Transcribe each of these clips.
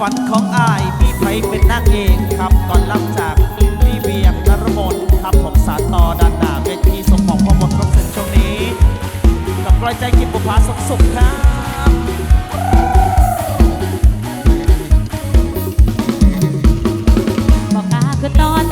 ฝันของอายพี่ไพเป็นนางเอกครับก่อนรับจากพี่เบียงนรมนครับผมสารต่อด้านหนาเวทีสมของพ่อมดรับเซ็นช่วงนี้ กับกลอยใจกิบบุพาสุขสุขครับบอกอาคือตอน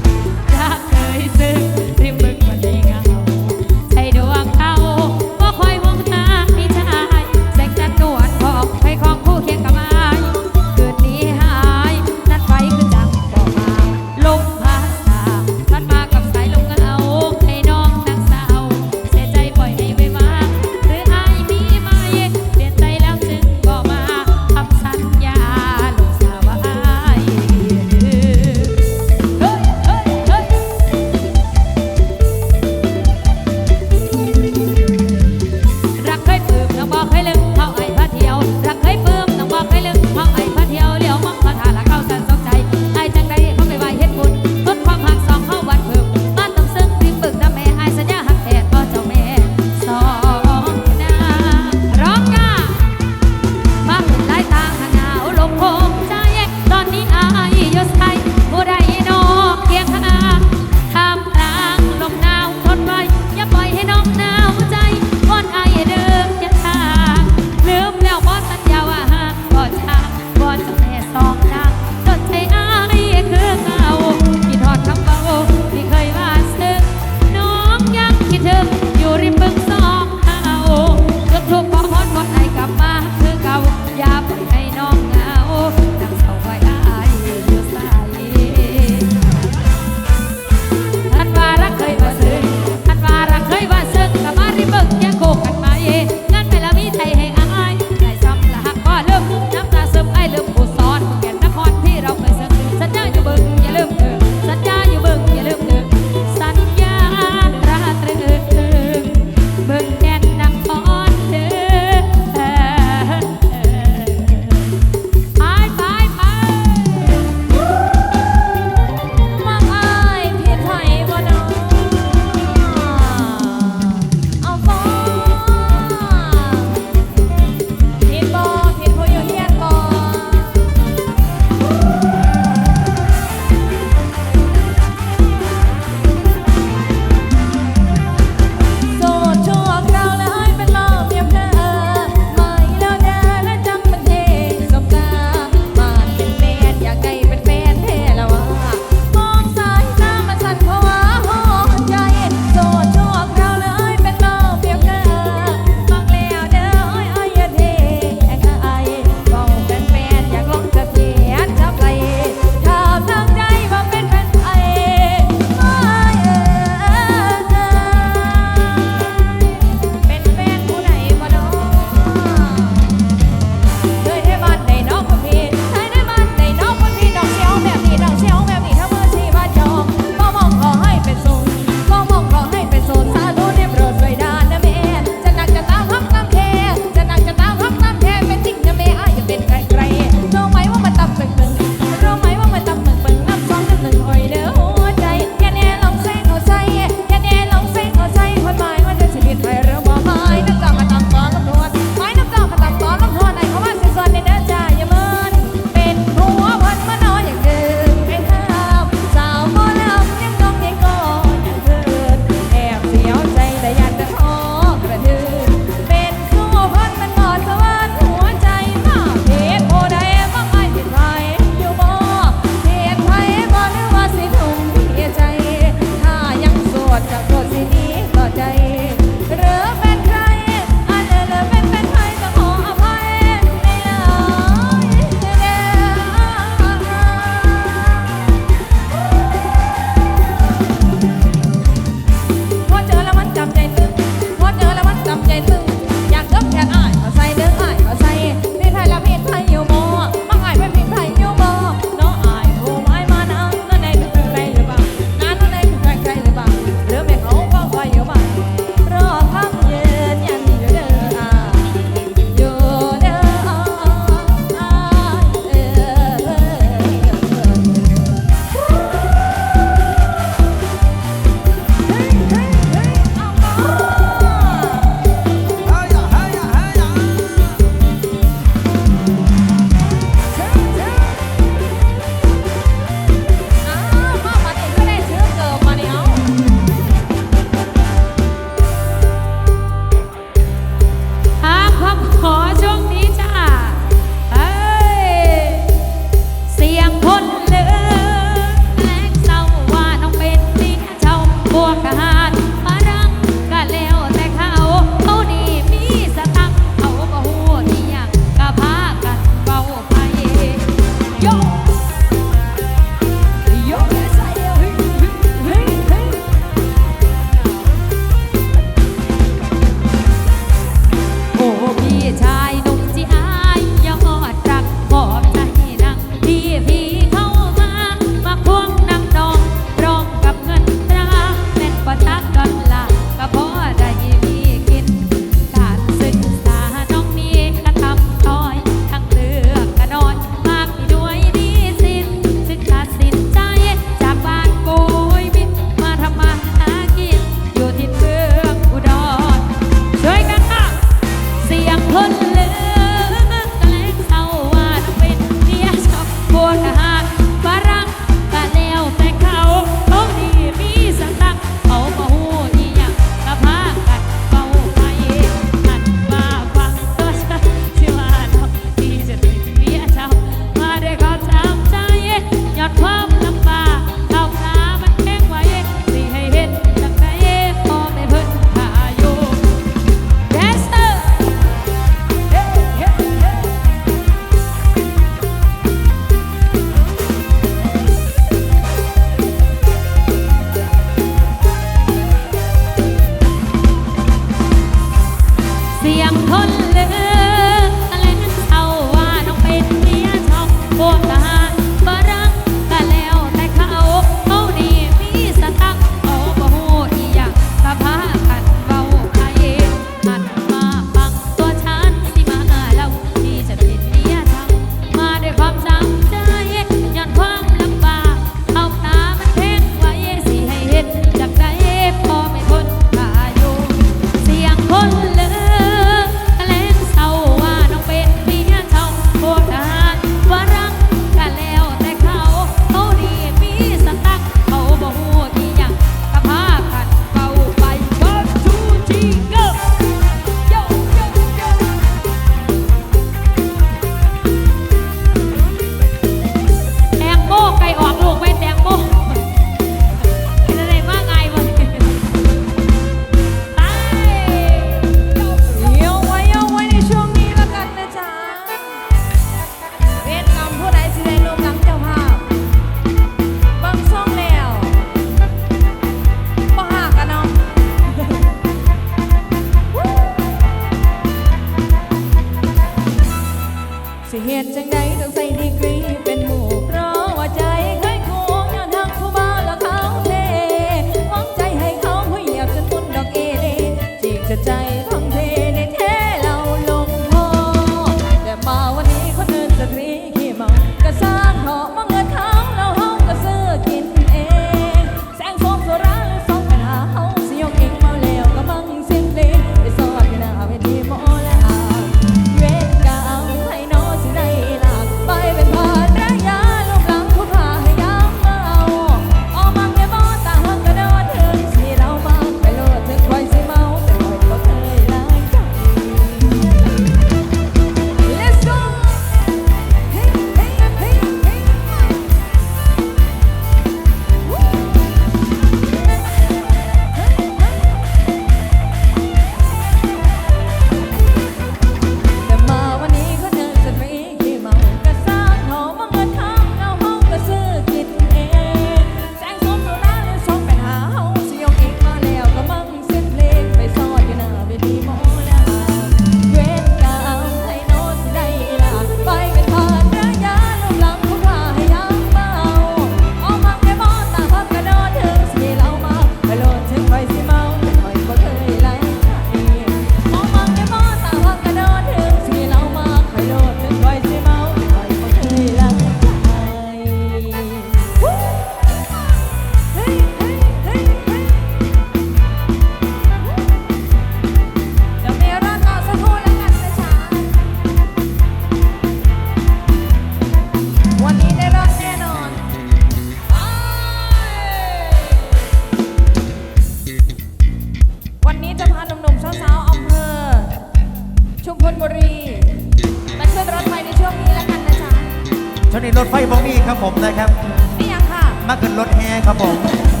รถแห่ครับผม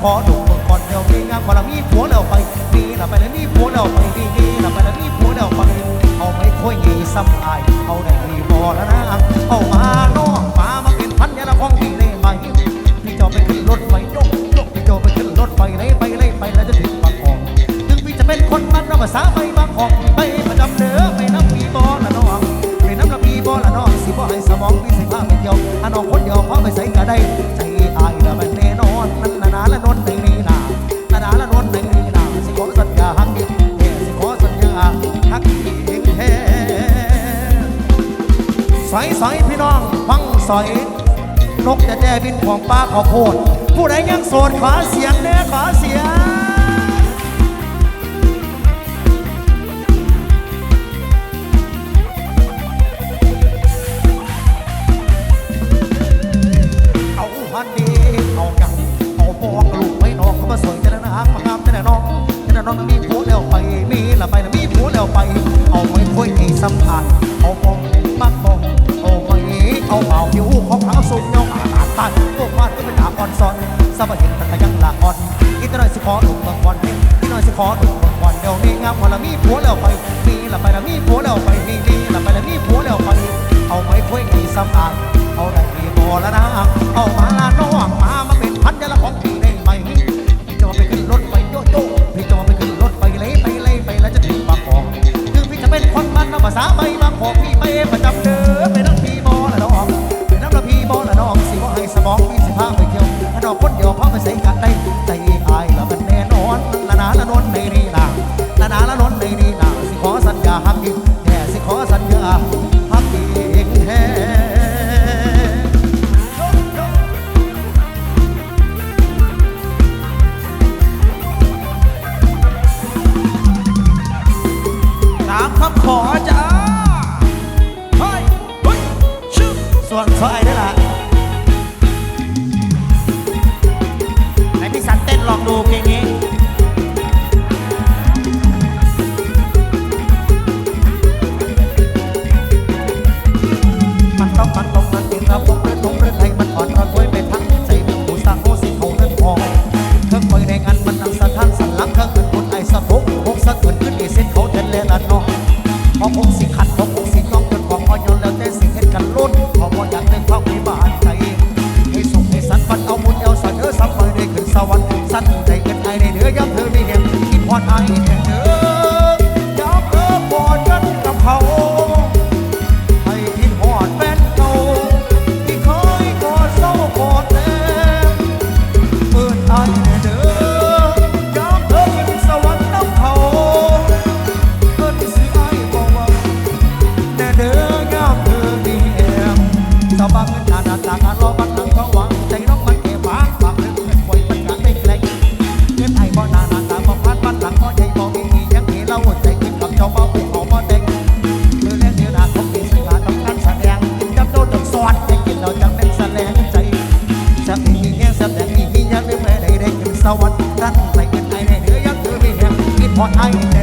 ขอหนุ่มเมืองก่อนเดี๋ยวนี้งามกวาเรามีผ ของป้าขอโคตรผู้ใดยังโสดขอเสียงแน่ขอเสียงเอาฮันดีเอากังเอาบอกลูกไม่น้องเขามาสวยแต่ละน้ำมาห้ามแต่ละน้องแต่ละน้องมีผัวแล้วไปมีละไปมีผัวแล้วไป เอาไว้คุยให้สัมผัสเอาปองมากปองเอาไว้เอาเบาอยู่ของเขาสุกเน่อาตาตัน อ่อนสอนสบายเห็นแต่ยังหลักอ่อนอีกหน่อยสิขอลูกบางวันอีกหน่อยสิขอลูกบางวันเดี๋ยวนี้งามพอละมีผัวแล้วไปมีละไปละมีผัวแล้วไปมีมีละไปละมีผัวแล้วไปเอาไม้คุยมีสำอางเอาได้ดีพอแล้วนะเอามา mọi anh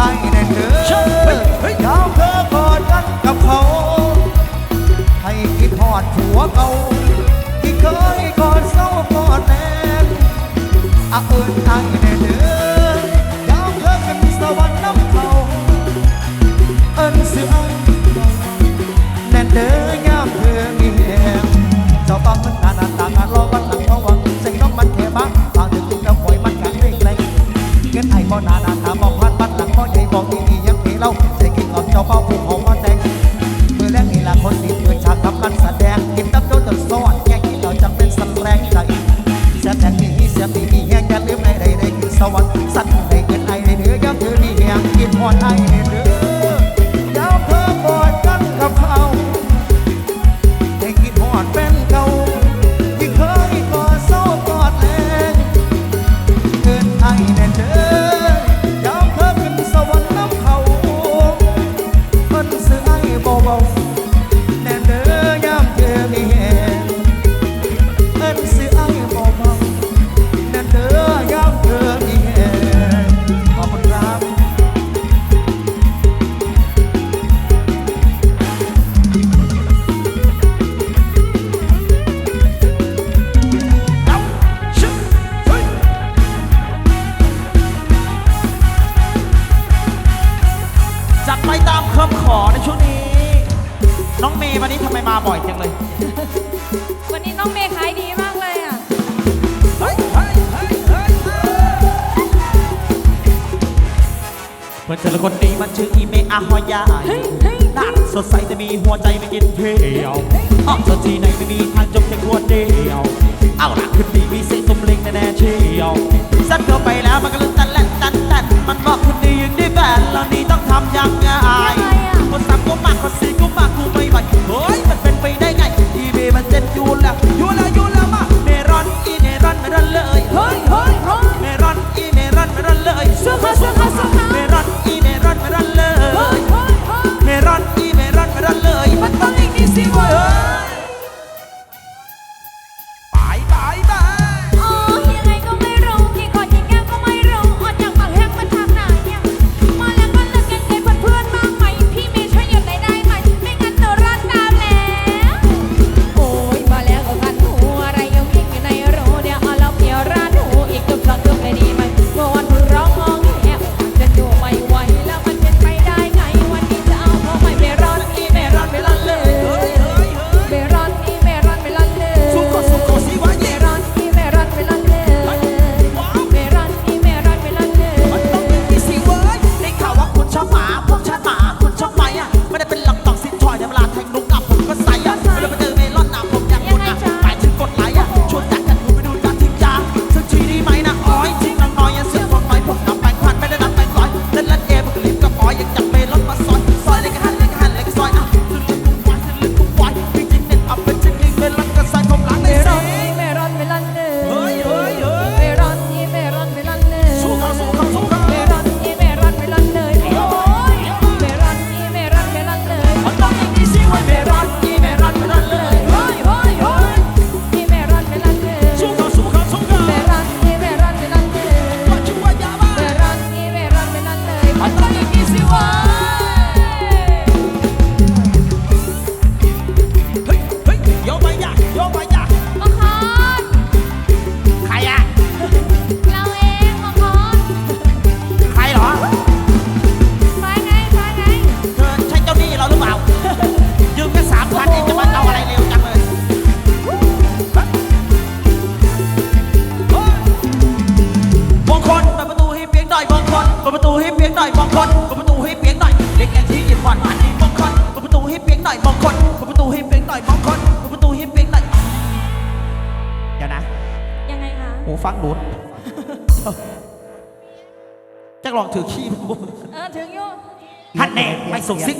ใจแน่เธอดาวเธอกอดันกับเขา ให้คิดทอดผัวเก่าที่เคยกอดเศร้ากอดแนนอะเอิญ วันนี้น้องเมย์ายดีมากเลยอะ เพื่อนเธอละคนดีมันชื่ออีเมอาฮอยาเฮ้ยเฮ้ย หน้าสดใสแต่มีหัวใจไม่กินเที่ยวอ้อมสดที่ไหนไม่มีทางจบแค่ขวดเดียว เอาล่ะคืนนี้มีเสียงสมเล็งแน่ๆเชียวซัดเข้าไปแล้วมันก็เลื่นตันแลนตันแล่นมันบอกคืนนี้ยังได้แบบเรานี่ต้องทำยังไงคนสามก็มากคนสี่ก็มากกูไม่ไหวเฮ้ยมันเป็น ยูละยูละยูละมาเมรอนอีเมรอนเมรอนเลยเฮ้ยเฮ้ยเฮ้ยเมรอนอีเมรอนเมรอนเลยสุขสุขสุขเมรอนอีเมรอนเมรอนเลยเฮ้ยเฮ้ยเฮ้ยเมรอนอีเมรอนเมรอนเลยมันต้องอีกนี่สิเว้ย นแ